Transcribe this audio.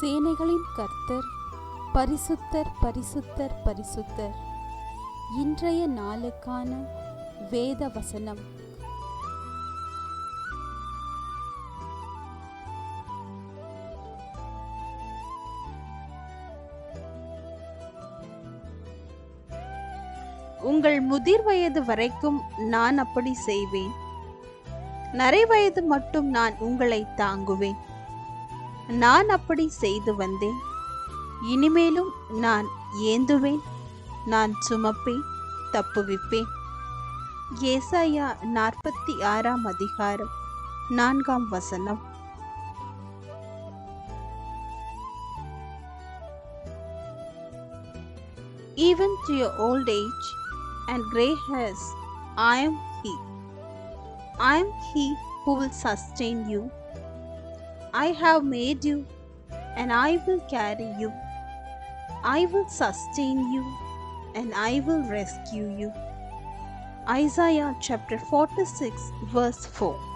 சேனைகளின் கர்த்தர் பரிசுத்தர் பரிசுத்தர் பரிசுத்தர். இன்றைய நாளுக்கான வேத வசனம். உங்கள் முதிர் வயது வரைக்கும் நான் அப்படி செய்வேன். நரை வயது மட்டும் நான் உங்களை தாங்குவேன். நான் அப்படி செய்து வந்தேன் இனிமேலும் நான் ஏந்துவேன் நான் சுமப்பேன் தப்புவிப்பேன் ஏசாயா நாற்பத்தி ஆறாம் அதிகாரம் நான்காம் வசனம் Even to your old age and grey hairs, I am He. I am He who will sustain you. I have made you, and I will carry you. I will sustain you, and I will rescue you. Isaiah chapter 46, verse 4.